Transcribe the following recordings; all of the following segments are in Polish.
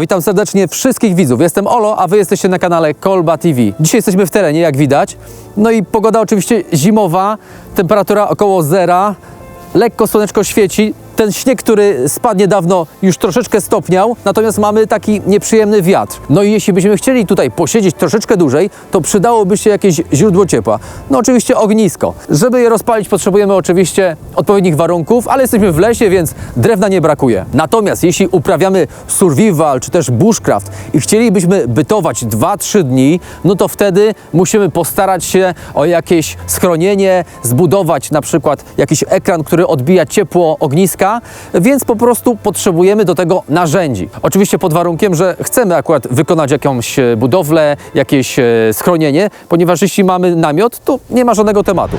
Witam serdecznie wszystkich widzów. Jestem Olo, a wy jesteście na kanale Kolba TV. Dzisiaj jesteśmy w terenie, jak widać. No i pogoda oczywiście zimowa, temperatura około zera, lekko słoneczko świeci. Ten śnieg, który spadnie dawno, już troszeczkę stopniał, natomiast mamy taki nieprzyjemny wiatr. No i jeśli byśmy chcieli tutaj posiedzieć troszeczkę dłużej, to przydałoby się jakieś źródło ciepła. No oczywiście ognisko. Żeby je rozpalić, potrzebujemy oczywiście odpowiednich warunków, ale jesteśmy w lesie, więc drewna nie brakuje. Natomiast jeśli uprawiamy survival czy też bushcraft i chcielibyśmy bytować 2-3 dni, no to wtedy musimy postarać się o jakieś schronienie, zbudować na przykład jakiś ekran, który odbija ciepło ogniska, więc po prostu potrzebujemy do tego narzędzi. Oczywiście pod warunkiem, że chcemy akurat wykonać jakąś e, budowlę, jakieś e, schronienie, ponieważ jeśli mamy namiot, to nie ma żadnego tematu.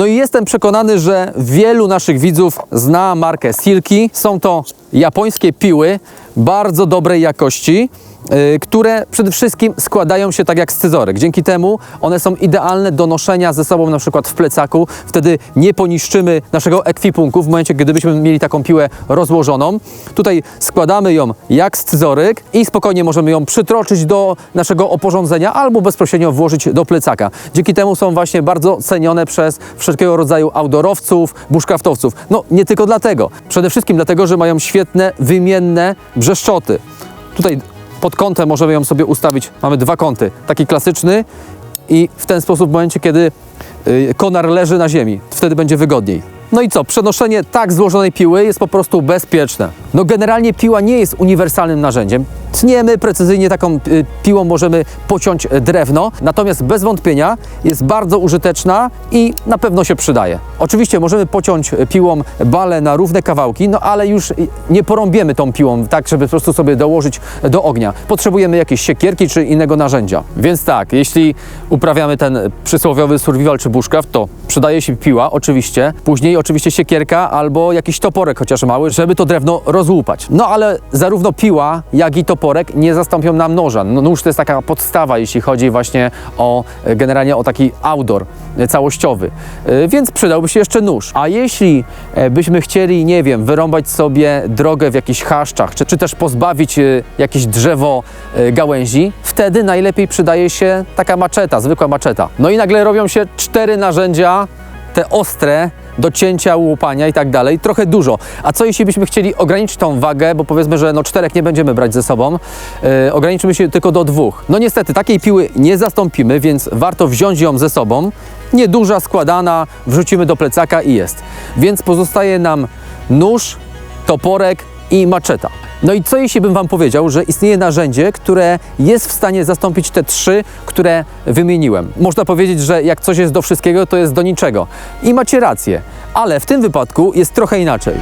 No i jestem przekonany, że wielu naszych widzów zna markę Silki. Są to japońskie piły bardzo dobrej jakości, które przede wszystkim składają się tak jak scyzoryk. Dzięki temu one są idealne do noszenia ze sobą na przykład w plecaku. Wtedy nie poniszczymy naszego ekwipunku w momencie, gdybyśmy mieli taką piłę rozłożoną. Tutaj składamy ją jak scyzoryk i spokojnie możemy ją przytroczyć do naszego oporządzenia albo bezpośrednio włożyć do plecaka. Dzięki temu są właśnie bardzo cenione przez wszelkiego rodzaju outdoorowców, bushcraftowców. No nie tylko dlatego. Przede wszystkim dlatego, że mają świetne, wymienne brzeszczoty. Tutaj pod kątem możemy ją sobie ustawić. Mamy dwa kąty. Taki klasyczny i w ten sposób w momencie, kiedy y, konar leży na ziemi, wtedy będzie wygodniej. No i co? Przenoszenie tak złożonej piły jest po prostu bezpieczne. No generalnie piła nie jest uniwersalnym narzędziem. Tniemy precyzyjnie taką y, piłą możemy pociąć drewno, natomiast bez wątpienia jest bardzo użyteczna i na pewno się przydaje. Oczywiście możemy pociąć piłą bale na równe kawałki, no ale już nie porąbiemy tą piłą tak, żeby po prostu sobie dołożyć do ognia. Potrzebujemy jakiejś siekierki czy innego narzędzia. Więc tak, jeśli uprawiamy ten przysłowiowy survival czy bushcraft, to przydaje się piła oczywiście, później oczywiście siekierka albo jakiś toporek chociaż mały, żeby to drewno rozłupać. No ale zarówno piła, jak i toporek nie zastąpią nam noża. No, nóż to jest taka podstawa, jeśli chodzi właśnie o e, generalnie o taki outdoor e, całościowy. E, Więc przydałby się jeszcze nóż. A jeśli byśmy chcieli, nie wiem, wyrąbać sobie drogę w jakichś chaszczach, czy, czy też pozbawić jakieś drzewo gałęzi, wtedy najlepiej przydaje się taka maczeta, zwykła maczeta. No i nagle robią się cztery narzędzia, te ostre, do cięcia, łupania i tak dalej, trochę dużo. A co jeśli byśmy chcieli ograniczyć tą wagę, bo powiedzmy, że no czterech nie będziemy brać ze sobą, yy, ograniczymy się tylko do dwóch. No niestety, takiej piły nie zastąpimy, więc warto wziąć ją ze sobą. Nieduża, składana, wrzucimy do plecaka i jest. Więc pozostaje nam nóż, toporek i maczeta. No i co jeśli bym Wam powiedział, że istnieje narzędzie, które jest w stanie zastąpić te trzy, które wymieniłem? Można powiedzieć, że jak coś jest do wszystkiego, to jest do niczego. I macie rację, ale w tym wypadku jest trochę inaczej.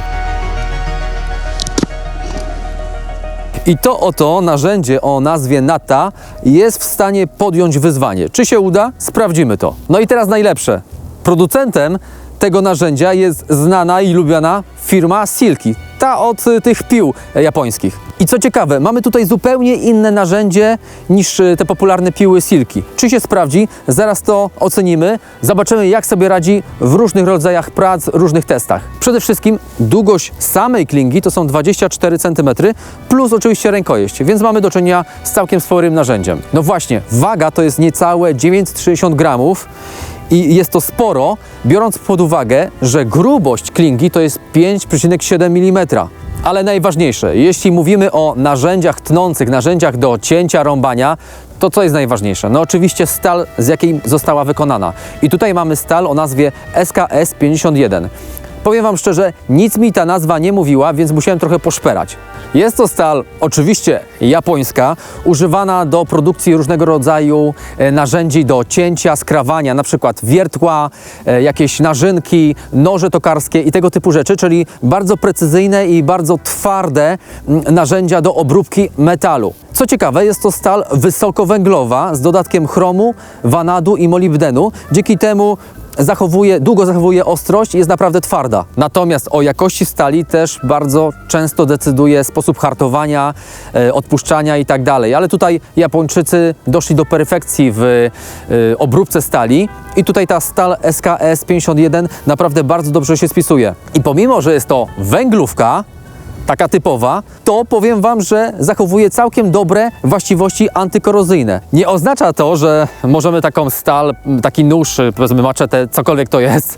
I to oto narzędzie o nazwie Nata jest w stanie podjąć wyzwanie. Czy się uda? Sprawdzimy to. No i teraz najlepsze. Producentem tego narzędzia jest znana i lubiana firma Silki. Ta od y, tych pił e, japońskich. I co ciekawe, mamy tutaj zupełnie inne narzędzie niż y, te popularne piły Silki. Czy się sprawdzi? Zaraz to ocenimy. Zobaczymy, jak sobie radzi w różnych rodzajach prac, różnych testach. Przede wszystkim długość samej klingi to są 24 cm, plus oczywiście rękojeść, więc mamy do czynienia z całkiem sporym narzędziem. No właśnie, waga to jest niecałe 960 gramów i jest to sporo, biorąc pod uwagę, że grubość klingi to jest 5,7 mm. Ale najważniejsze, jeśli mówimy o narzędziach tnących, narzędziach do cięcia, rąbania, to co jest najważniejsze? No oczywiście stal, z jakiej została wykonana. I tutaj mamy stal o nazwie SKS 51. Powiem Wam szczerze, nic mi ta nazwa nie mówiła, więc musiałem trochę poszperać. Jest to stal oczywiście japońska, używana do produkcji różnego rodzaju e, narzędzi do cięcia, skrawania, na przykład wiertła, e, jakieś narzynki, noże tokarskie i tego typu rzeczy, czyli bardzo precyzyjne i bardzo twarde narzędzia do obróbki metalu. Co ciekawe, jest to stal wysokowęglowa z dodatkiem chromu, wanadu i molibdenu. Dzięki temu zachowuje, długo zachowuje ostrość i jest naprawdę twarda. Natomiast o jakości stali też bardzo często decyduje sposób hartowania, e, odpuszczania i tak dalej. Ale tutaj Japończycy doszli do perfekcji w e, obróbce stali i tutaj ta stal SKS 51 naprawdę bardzo dobrze się spisuje. I pomimo, że jest to węglówka, taka typowa, to powiem Wam, że zachowuje całkiem dobre właściwości antykorozyjne. Nie oznacza to, że możemy taką stal, taki nóż, y, powiedzmy maczetę, cokolwiek to jest,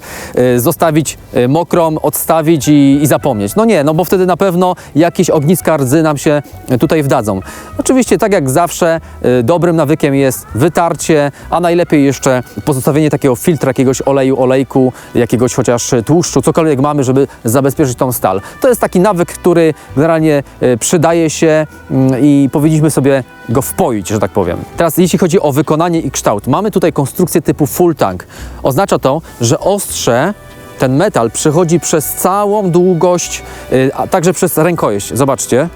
y, zostawić y, mokrą, odstawić i, i zapomnieć. No nie, no bo wtedy na pewno jakieś ogniska rdzy nam się tutaj wdadzą. Oczywiście, tak jak zawsze, dobrym nawykiem jest wytarcie, a najlepiej jeszcze pozostawienie takiego filtra, jakiegoś oleju, olejku, jakiegoś chociaż tłuszczu, cokolwiek mamy, żeby zabezpieczyć tą stal. To jest taki nawyk, który generalnie e, przydaje się mm, i powinniśmy sobie go wpoić, że tak powiem. Teraz jeśli chodzi o wykonanie i kształt, mamy tutaj konstrukcję typu full tank. Oznacza to, że ostrze ten metal przechodzi przez całą długość, y, a także przez rękojeść. Zobaczcie.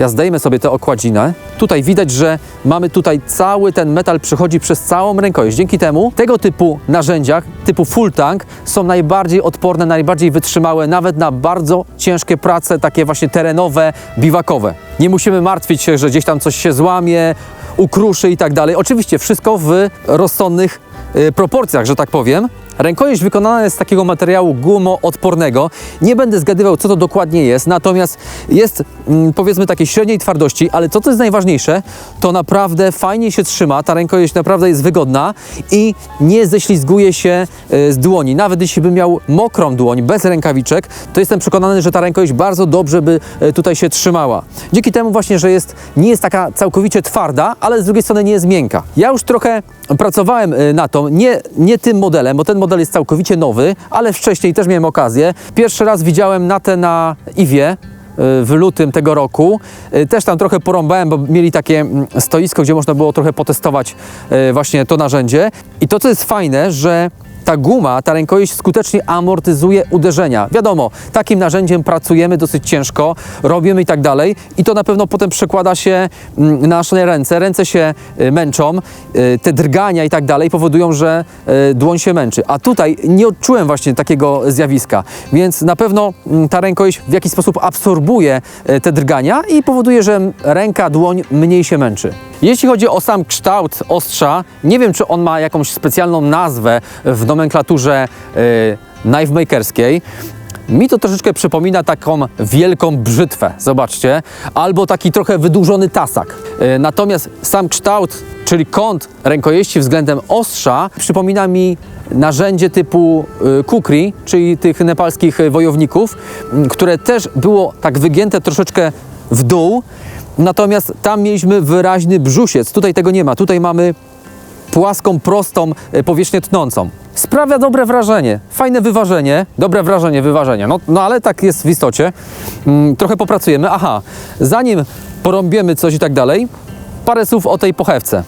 Ja zdejmę sobie tę okładzinę. Tutaj widać, że mamy tutaj cały ten metal przechodzi przez całą rękojeść. Dzięki temu tego typu narzędziach, typu full tank, są najbardziej odporne, najbardziej wytrzymałe, nawet na bardzo ciężkie prace, takie właśnie terenowe, biwakowe. Nie musimy martwić się, że gdzieś tam coś się złamie, ukruszy i tak dalej. Oczywiście wszystko w rozsądnych y, proporcjach, że tak powiem. Rękojeść wykonana jest z takiego materiału gumoodpornego. Nie będę zgadywał, co to dokładnie jest, natomiast jest mm, powiedzmy takiej średniej twardości, ale to, co jest najważniejsze, to naprawdę fajnie się trzyma. Ta rękojeść naprawdę jest wygodna i nie ześlizguje się y, z dłoni. Nawet jeśli bym miał mokrą dłoń, bez rękawiczek, to jestem przekonany, że ta rękojeść bardzo dobrze by y, tutaj się trzymała. Dzięki temu właśnie, że jest, nie jest taka całkowicie twarda, ale z drugiej strony nie jest miękka. Ja już trochę pracowałem y, na to, nie, nie tym modelem, bo ten model jest całkowicie nowy, ale wcześniej też miałem okazję. Pierwszy raz widziałem natę na Iwie, y, w lutym tego roku. Y, Też tam trochę porąbałem, bo mieli takie mm, stoisko, gdzie można było trochę potestować y, właśnie to narzędzie. I to, co jest fajne, że ta guma, ta rękojeść skutecznie amortyzuje uderzenia. Wiadomo, takim narzędziem pracujemy dosyć ciężko, robimy i tak dalej i to na pewno potem przekłada się mm, na nasze ręce. Ręce się y, męczą, y, te drgania i tak dalej powodują, że y, dłoń się męczy. A tutaj nie odczułem właśnie takiego zjawiska, więc na pewno mm, ta rękojeść w jakiś sposób absorbuje te drgania i powoduje, że ręka, dłoń mniej się męczy. Jeśli chodzi o sam kształt ostrza, nie wiem, czy on ma jakąś specjalną nazwę w nomenklaturze y, knife makerskiej. Mi to troszeczkę przypomina taką wielką brzytwę, zobaczcie, albo taki trochę wydłużony tasak. Y, Natomiast sam kształt, czyli kąt rękojeści względem ostrza, przypomina mi narzędzie typu y, kukri, czyli tych nepalskich wojowników, które też było tak wygięte troszeczkę w dół, natomiast tam mieliśmy wyraźny brzusiec. Tutaj tego nie ma. Tutaj mamy płaską, prostą e, powierzchnię tnącą. Sprawia dobre wrażenie, fajne wyważenie, dobre wrażenie, wyważenie. No, no ale tak jest w istocie. Mm, trochę popracujemy. Aha, zanim porąbiemy coś i tak dalej, parę słów o tej pochewce.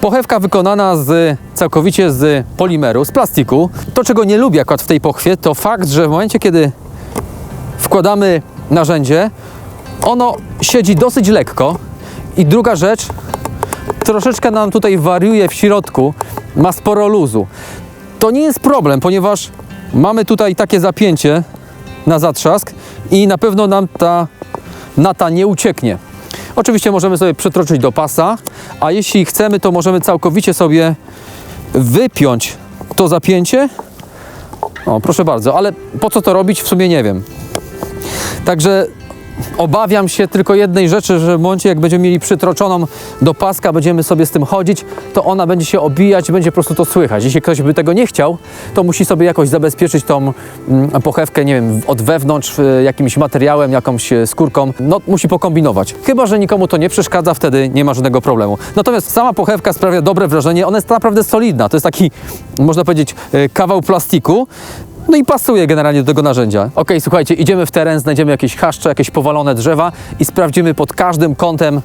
Pochewka wykonana z, całkowicie z polimeru, z plastiku. To, czego nie lubię akurat w tej pochwie, to fakt, że w momencie, kiedy wkładamy narzędzie, ono siedzi dosyć lekko. I druga rzecz, troszeczkę nam tutaj wariuje w środku, ma sporo luzu. To nie jest problem, ponieważ mamy tutaj takie zapięcie na zatrzask i na pewno nam ta nata nie ucieknie. Oczywiście możemy sobie przetroczyć do pasa, a jeśli chcemy, to możemy całkowicie sobie wypiąć to zapięcie. O, proszę bardzo, ale po co to robić, w sumie nie wiem. Także obawiam się tylko jednej rzeczy, że w momencie jak będziemy mieli przytroczoną do paska, będziemy sobie z tym chodzić, to ona będzie się obijać będzie po prostu to słychać. Jeśli ktoś by tego nie chciał, to musi sobie jakoś zabezpieczyć tą mm, pochewkę, nie wiem, od wewnątrz y, jakimś materiałem, jakąś y, skórką. No, musi pokombinować. Chyba, że nikomu to nie przeszkadza, wtedy nie ma żadnego problemu. Natomiast sama pochewka sprawia dobre wrażenie, ona jest naprawdę solidna. To jest taki, można powiedzieć, y, kawał plastiku, no i pasuje generalnie do tego narzędzia. Ok, słuchajcie, idziemy w teren, znajdziemy jakieś chaszcze, jakieś powalone drzewa i sprawdzimy pod każdym kątem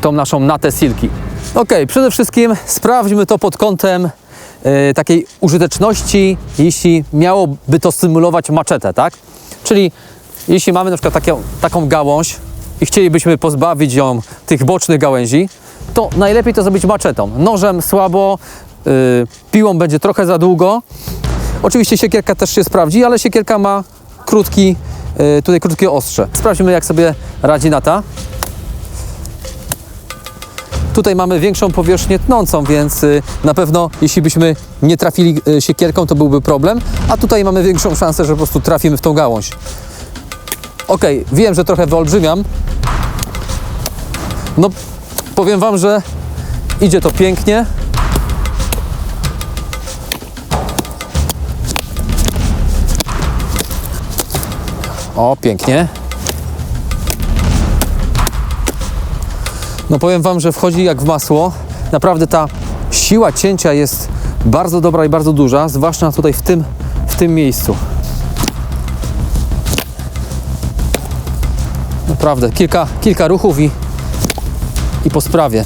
tą naszą natę silki. Ok, przede wszystkim sprawdźmy to pod kątem e, takiej użyteczności, jeśli miałoby to symulować maczetę, tak? Czyli jeśli mamy na przykład taką, taką gałąź i chcielibyśmy pozbawić ją tych bocznych gałęzi, to najlepiej to zrobić maczetą. Nożem słabo, yy, piłą będzie trochę za długo. Oczywiście siekierka też się sprawdzi, ale siekierka ma krótki, yy, tutaj krótkie ostrze. Sprawdźmy jak sobie radzi Nata. Tutaj mamy większą powierzchnię tnącą, więc y, na pewno jeśli byśmy nie trafili y, siekierką, to byłby problem, a tutaj mamy większą szansę, że po prostu trafimy w tą gałąź. Ok, wiem, że trochę wyolbrzymiam. No, powiem Wam, że idzie to pięknie. O, pięknie. No powiem Wam, że wchodzi jak w masło. Naprawdę ta siła cięcia jest bardzo dobra i bardzo duża, zwłaszcza tutaj w tym, w tym miejscu. Naprawdę, kilka, kilka ruchów i, i po sprawie.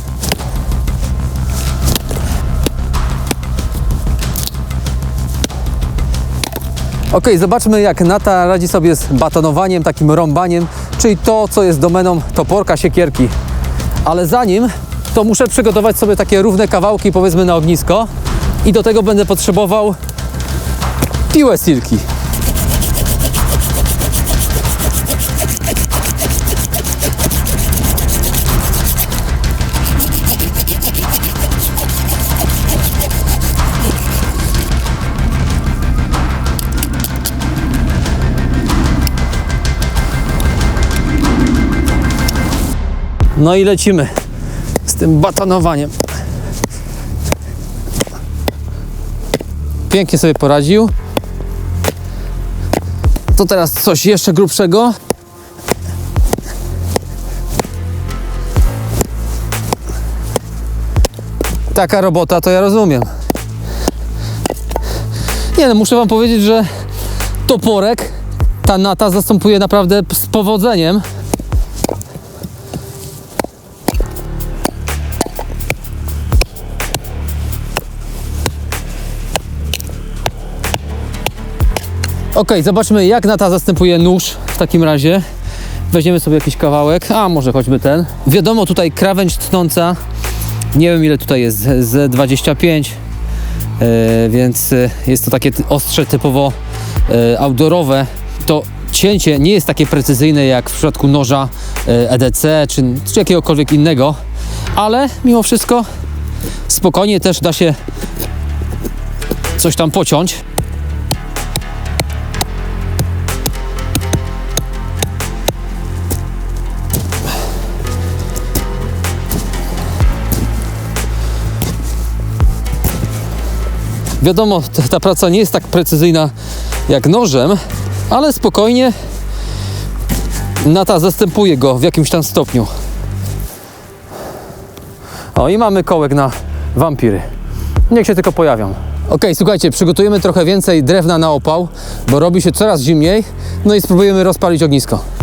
Ok, zobaczmy jak Nata radzi sobie z batonowaniem, takim rąbaniem, czyli to, co jest domeną toporka, siekierki. Ale zanim, to muszę przygotować sobie takie równe kawałki, powiedzmy na ognisko i do tego będę potrzebował piłę silki. No i lecimy z tym batonowaniem. Pięknie sobie poradził. To teraz coś jeszcze grubszego. Taka robota, to ja rozumiem. Nie no, muszę wam powiedzieć, że toporek ta nata zastępuje naprawdę z powodzeniem. Ok, zobaczmy jak Nata zastępuje nóż w takim razie. Weźmiemy sobie jakiś kawałek, a może choćby ten. Wiadomo, tutaj krawędź tnąca, nie wiem ile tutaj jest, z 25, e, więc e, jest to takie ostrze typowo e, outdoorowe. To cięcie nie jest takie precyzyjne jak w przypadku noża e, EDC czy, czy jakiegokolwiek innego, ale mimo wszystko spokojnie też da się coś tam pociąć. Wiadomo, ta, praca nie jest tak precyzyjna jak nożem, ale spokojnie Nata zastępuje go w jakimś tam stopniu. O i mamy kołek na wampiry. Niech się tylko pojawią. Ok, słuchajcie, przygotujemy trochę więcej drewna na opał, bo robi się coraz zimniej. No i spróbujemy rozpalić ognisko.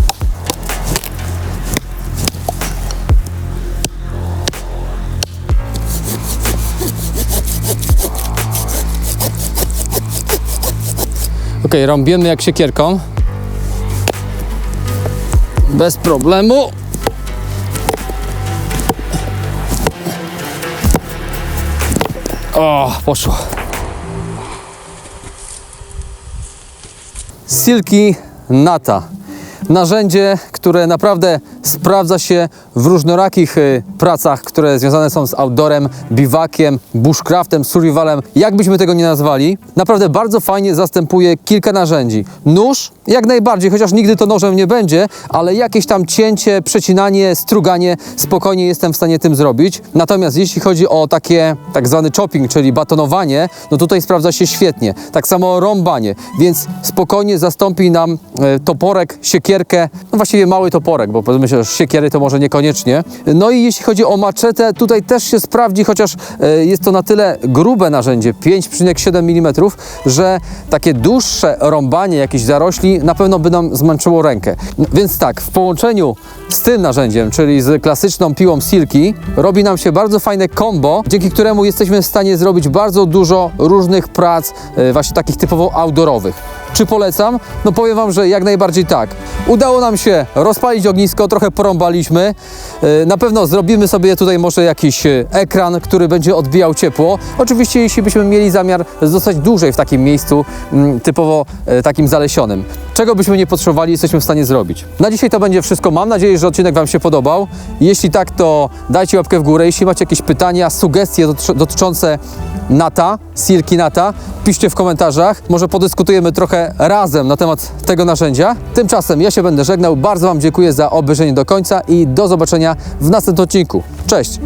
Ok, rąbiemy jak siekierką. Bez problemu. O, poszło. Silki Nata. Narzędzie, które naprawdę sprawdza się w różnorakich y, pracach, które związane są z outdoorem, biwakiem, bushcraftem, survivalem, jak byśmy tego nie nazwali. Naprawdę bardzo fajnie zastępuje kilka narzędzi. Nóż jak najbardziej, chociaż nigdy to nożem nie będzie, ale jakieś tam cięcie, przecinanie, struganie, spokojnie jestem w stanie tym zrobić. Natomiast jeśli chodzi o takie tak zwany chopping, czyli batonowanie, no tutaj sprawdza się świetnie. Tak samo rąbanie, więc spokojnie zastąpi nam e, toporek, siekierkę, no właściwie mały toporek, bo powiedzmy że siekiery to może niekoniecznie. No i jeśli chodzi o maczetę, tutaj też się sprawdzi, chociaż e, jest to na tyle grube narzędzie, 5,7 mm, że takie dłuższe rąbanie jakichś zarośli na pewno by nam zmęczyło rękę. Więc tak, w połączeniu z tym narzędziem, czyli z klasyczną piłą Silki, robi nam się bardzo fajne combo, dzięki któremu jesteśmy w stanie zrobić bardzo dużo różnych prac, e, właśnie takich typowo outdoorowych. Czy polecam? No powiem Wam, że jak najbardziej tak. Udało nam się rozpalić ognisko, trochę porąbaliśmy. E, Na pewno zrobimy sobie tutaj może jakiś e, ekran, który będzie odbijał ciepło. Oczywiście jeśli byśmy mieli zamiar zostać dłużej w takim miejscu, mm, typowo e, takim zalesionym. Czego byśmy nie potrzebowali, jesteśmy w stanie zrobić. Na dzisiaj to będzie wszystko. Mam nadzieję, że odcinek Wam się podobał. Jeśli tak, to dajcie łapkę w górę. Jeśli macie jakieś pytania, sugestie dotyczące Nata, Silki Nata, piszcie w komentarzach. Może podyskutujemy trochę razem na temat tego narzędzia. Tymczasem ja się będę żegnał. Bardzo Wam dziękuję za obejrzenie do końca i do zobaczenia w następnym odcinku. Cześć!